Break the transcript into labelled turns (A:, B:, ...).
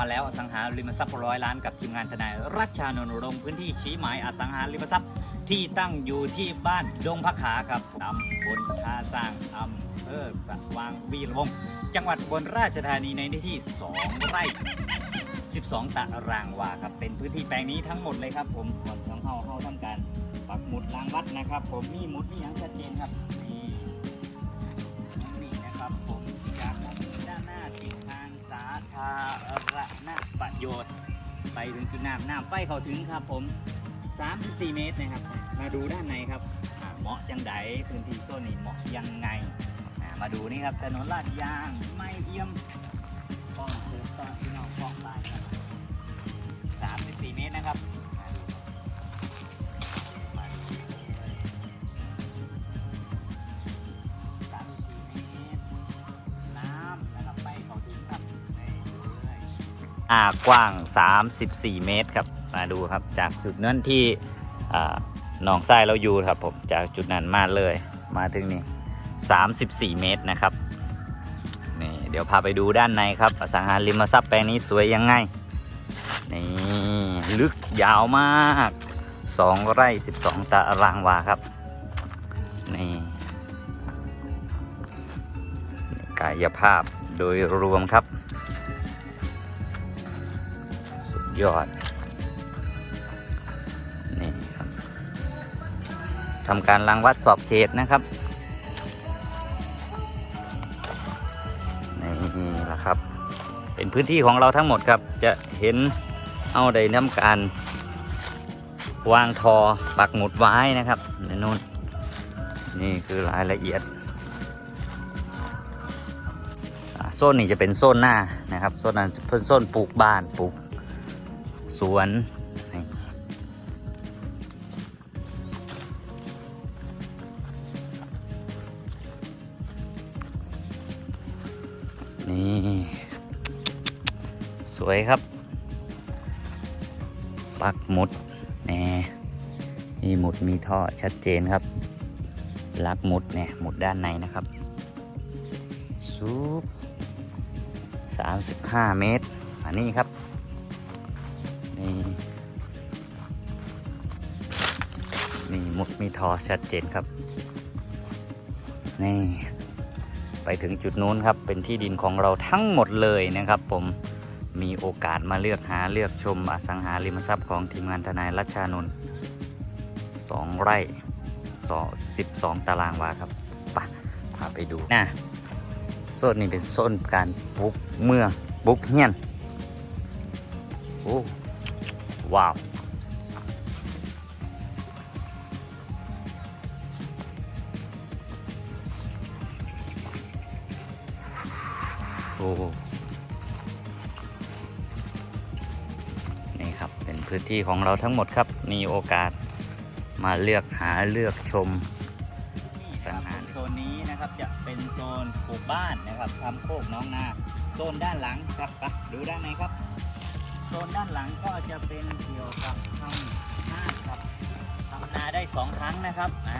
A: มาแล้วอสังหาริมทรัพย์ร้อยล้านกับทีมงานทนายรัชชานนท์ลงพื้นที่ชี้หมายอสังหาริมทรัพย์ที่ตั้งอยู่ที่บ้านดงพระขาครับตำบลท่าสร้างอำเภอสว่างวีรวงจังหวัดบนราชธานีในพื้นที่ 2 ไร่ 12 ตารางวาครับเป็นพื้นที่แปลงนี้ทั้งหมดเลยครับผมก่อนของเฮาเฮาทำการปักหมุดรางวัดนะครับ ผมมีหมุดนี่ยังชัดเจนครับ โยดไปถึงจุดน้ำน้ำไฟเข้าถึงครับผม 34 เมตรนะครับ มาดูด้านในครับอ่าเหมาะจังไดพื้นที่โซนนี้เหมาะยังไงอ่ามาดูนี่ครับถนนลาดยางไม่เอี่ยม อ่ากว้าง 34 เมตรครับ มาดูครับจากจุดนั้นที่หนองทรายเราอยู่ครับผมจากจุดนั้นมาเลยมาถึงนี่ 34 เมตรนะครับนี่เดี๋ยวพาไปดูด้านในครับอสังหาริมทรัพย์แปลงนี้สวยยังไงนี่ลึกยาวมาก 2 ไร่ 12 ตารางวาครับนี่กายภาพโดยรวมครับ ยอด นี่ครับทำการรังวัดสอบเขตนะครับนี่แหละครับ เป็นพื้นที่ของเราทั้งหมดครับ จะเห็นเอาได้ทำการ วางทอปักหมุดไว้นะครับในนู้นนี่คือรายละเอียดโซนนี้จะเป็นโซนหน้านะครับโซนนั้นเป็นโซนปลูกบ้านปลูก สวนนี่สวยครับ ปักหมุดนี่มีหมุดมีท่อชัดเจนครับ ลักหมุดเนี่ยหมุดด้านในนะครับซูปสามสิบห้าเมตร อันนี้ครับ นี่มุดมีทอชัดเจนครับ นี่ ไปถึงจุดนู้นครับ เป็นที่ดินของเราทั้งหมดเลยนะครับผมมีโอกาสมาเลือกหาเลือกชมอสังหาริมทรัพย์ของทีมงานทนายรัชชานนท์สองไร่สองสิบสองตารางวาครับไปะพาไปดูนะโซนนี้เป็นโซนการปลูกเมืองปลูกเฮียนโอ้ว้าว โอนี่ครับเป็นพื้นที่ของเราทั้งหมดครับ มีโอกาสมาเลือกหาเลือกชมสังหารโซนนี้นะครับจะเป็นโซนปลูกบ้านนะครับทำโคกน้องนาโซนด้านหลังครับไปดูด้านในครับ โซนด้านหลังก็จะเป็นเกี่ยวกับทำนาครับทำนาได้สองครั้งนะครับอ่า